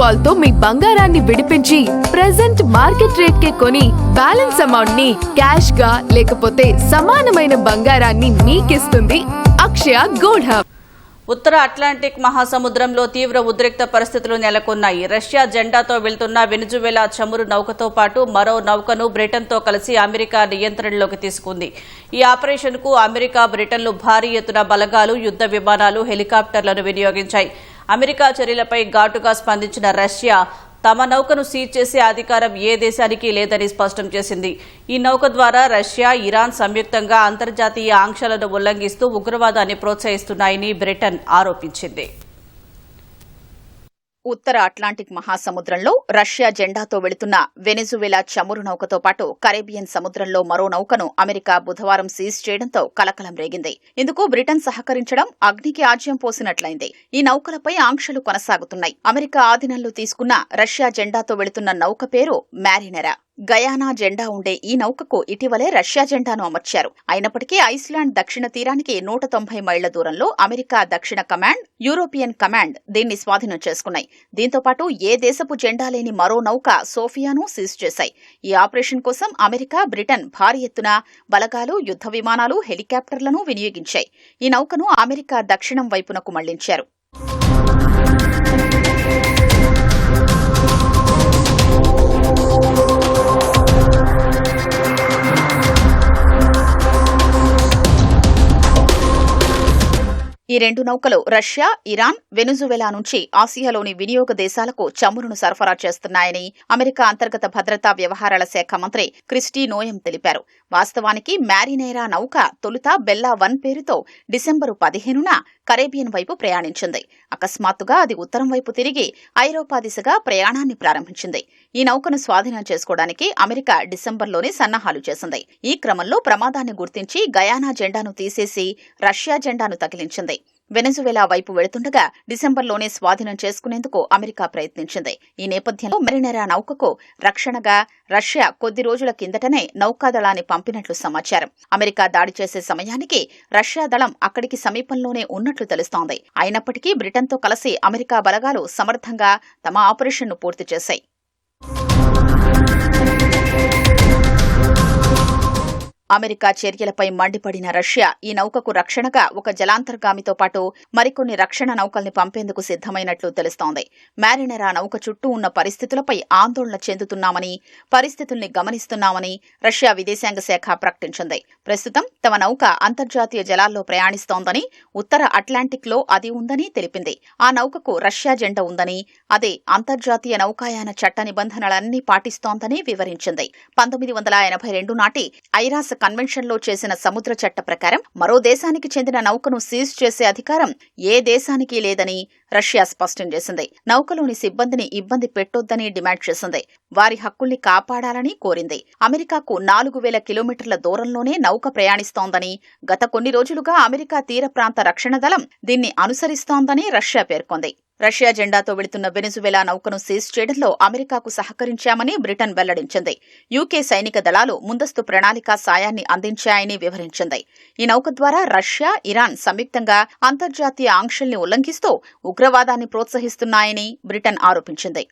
కాల్తో మీ బంగారాన్ని విడిపించి present market rate కే కొని బ్యాలెన్స్ అమౌంట్ని క్యాష్గా లేకపోతే సమానమైన బంగారాన్ని మీకిస్తుంది అక్షయ గోల్డ్ హబ్ ఉత్తర అట్లాంటిక్ మహాసముద్రంలో తీవ్ర ఉద్రిక్త పరిస్థితులు నెలకొన్నాయి. రష్యా జెండాతో వెళ్తున్న వెనుజువెలా చమురు నౌకతో పాటు మరో నౌకను బ్రిటన్తో కలిసి అమెరికా నియంత్రణలోకి తీసుకుంది. ఈ ఆపరేషన్కు అమెరికా బ్రిటన్లు భారీ ఎత్తున బలగాలు యుద్ధ విమానాలు హెలికాప్టర్లను వినియోగించాయి. అమెరికా చర్యలపై ఘాటుగా స్పందించిన రష్యా తమ నౌకను సీజ్ చేసే అధికారం ఏ దేశానికి లేదని స్పష్టం చేసింది. ఈ నౌక ద్వారా రష్యా ఇరాన్ సంయుక్తంగా అంతర్జాతీయ ఆంక్షలను ఉల్లంఘిస్తూ ఉగ్రవాదాన్ని ప్రోత్సహిస్తున్నాయని బ్రిటన్ ఆరోపించింది. ఉత్తర అట్లాంటిక్ మహాసముద్రంలో రష్యా జెండాతో వెళుతున్న వెనిజువెలా చమురు నౌకతో పాటు కరేబియన్ సముద్రంలో మరో నౌకను అమెరికా బుధవారం సీజ్ చేయడంతో కలకలం రేగింది. ఇందుకు బ్రిటన్ సహకరించడం అగ్నికి ఆజ్యం పోసినట్లయింది. ఈ నౌకలపై ఆంక్షలు కొనసాగుతున్నాయి. అమెరికా ఆధీనంలో తీసుకున్న రష్యా జెండాతో వెళుతున్న నౌక పేరు మ్యారినెరా. గయానా జెండా ఉండే ఈ నౌకకు ఇటీవలే రష్యా జెండాను అమర్చారు. అయినప్పటికీ ఐస్లాండ్ దక్షిణ తీరానికి నూట తొంభై మైళ్ళ దూరంలో అమెరికా దక్షిణ కమాండ్ యూరోపియన్ కమాండ్ దీన్ని స్వాధీనం చేసుకున్నాయి. దీంతో పాటు ఏ దేశపు జెండా లేని మరో నౌక సోఫియాను సీజ్ చేశాయి. ఈ ఆపరేషన్ కోసం అమెరికా బ్రిటన్ భారీ ఎత్తున బలగాలు యుద్ధ విమానాలు హెలికాప్టర్లను వినియోగించాయి. ఈ నౌకను అమెరికా దక్షిణం వైపునకు మళ్ళించారు. ఈ రెండు నౌకలు రష్యా ఇరాన్ వెనుజువెలా నుంచి ఆసియాలోని వినియోగ దేశాలకు చమురును సరఫరా చేస్తున్నాయని అమెరికా అంతర్గత భద్రతా వ్యవహారాల శాఖ మంత్రి క్రిస్టీ నోయం తెలిపారు. వాస్తవానికి మ్యారినేరా నౌక తొలుత బెల్లా వన్ పేరుతో డిసెంబరు పదిహేనున కరేబియన్ వైపు ప్రయాణించింది. అకస్మాత్తుగా అది ఉత్తరం వైపు తిరిగి ఐరోపా దిశగా ప్రయాణాన్ని ప్రారంభించింది. ఈ నౌకను స్వాధీనం చేసుకోవడానికి అమెరికా డిసెంబర్లోనే సన్నాహాలు చేసింది. ఈ క్రమంలో ప్రమాదాన్ని గుర్తించి గయానా జెండాను తీసేసి రష్యా జెండాను తగిలించింది. వెనజువేలా వైపు వెళుతుండగా డిసెంబర్లోనే స్వాధీనం చేసుకునేందుకు అమెరికా ప్రయత్నించింది. ఈ నేపథ్యంలో మెరినెరా నౌకకు రక్షణగా రష్యా కొద్ది రోజుల కిందటనే నౌకాదళాన్ని పంపినట్లు సమాచారం. అమెరికా దాడి చేసే సమయానికి రష్యా దళం అక్కడికి సమీపంలోనే ఉన్నట్లు తెలుస్తోంది. అయినప్పటికీ బ్రిటన్తో కలిసి అమెరికా బలగాలు సమర్థంగా తమ ఆపరేషన్ను పూర్తి చేశాయి. అమెరికా చర్యలపై మండిపడిన రష్యా ఈ నౌకకు రక్షణగా ఒక జలాంతర్గామితో పాటు మరికొన్ని రక్షణ నౌకల్ని పంపేందుకు సిద్దమైనట్లు తెలుస్తోంది. మ్యారినెరా నౌక చుట్టూ ఉన్న పరిస్థితులపై ఆందోళన చెందుతున్నామని పరిస్థితుల్ని గమనిస్తున్నామని రష్యా విదేశాంగ శాఖ ప్రకటించింది. ప్రస్తుతం తమ నౌక అంతర్జాతీయ జలాల్లో ప్రయాణిస్తోందని ఉత్తర అట్లాంటిక్లో అది ఉందని తెలిపింది. ఆ నౌకకు రష్యా జెండా ఉందని అదే అంతర్జాతీయ నౌకాయాన చట్ట నిబంధనలన్నీ పాటిస్తోందని వివరించింది. పంతొమ్మిది వందల ఎనభై రెండు నాటి ఐరాస కన్వెన్షన్లో చేసిన సముద్ర చట్ట ప్రకారం మరో దేశానికి చెందిన నౌకను సీజ్ చేసే అధికారం ఏ దేశానికి లేదని రష్యా స్పష్టం చేసింది. నౌకలోని సిబ్బందిని ఇబ్బంది పెట్టొద్దని డిమాండ్ చేసింది. వారి హక్కుల్ని కాపాడాలని కోరింది. అమెరికాకు నాలుగు వేల కిలోమీటర్ల దూరంలోనే నౌక ప్రయాణిస్తోందని గత కొన్ని రోజులుగా అమెరికా తీర ప్రాంత రక్షణ దళం దీన్ని అనుసరిస్తోందని రష్యా పేర్కొంది. రష్యా జెండాతో వెళుతున్న వెనుజువెలా నౌకను సీజ్ చేయడంలో అమెరికాకు సహకరించామని బ్రిటన్ వెల్లడించింది. యూకే సైనిక దళాలు ముందస్తు ప్రణాళిక సాయాన్ని అందించాయని వివరించింది. ఈ నౌక ద్వారా రష్యా ఇరాన్ సంయుక్తంగా అంతర్జాతీయ ఆంక్షల్ని ఉల్లంఘిస్తూ ఉగ్రవాదాన్ని ప్రోత్సహిస్తున్నాయని బ్రిటన్ ఆరోపించింది.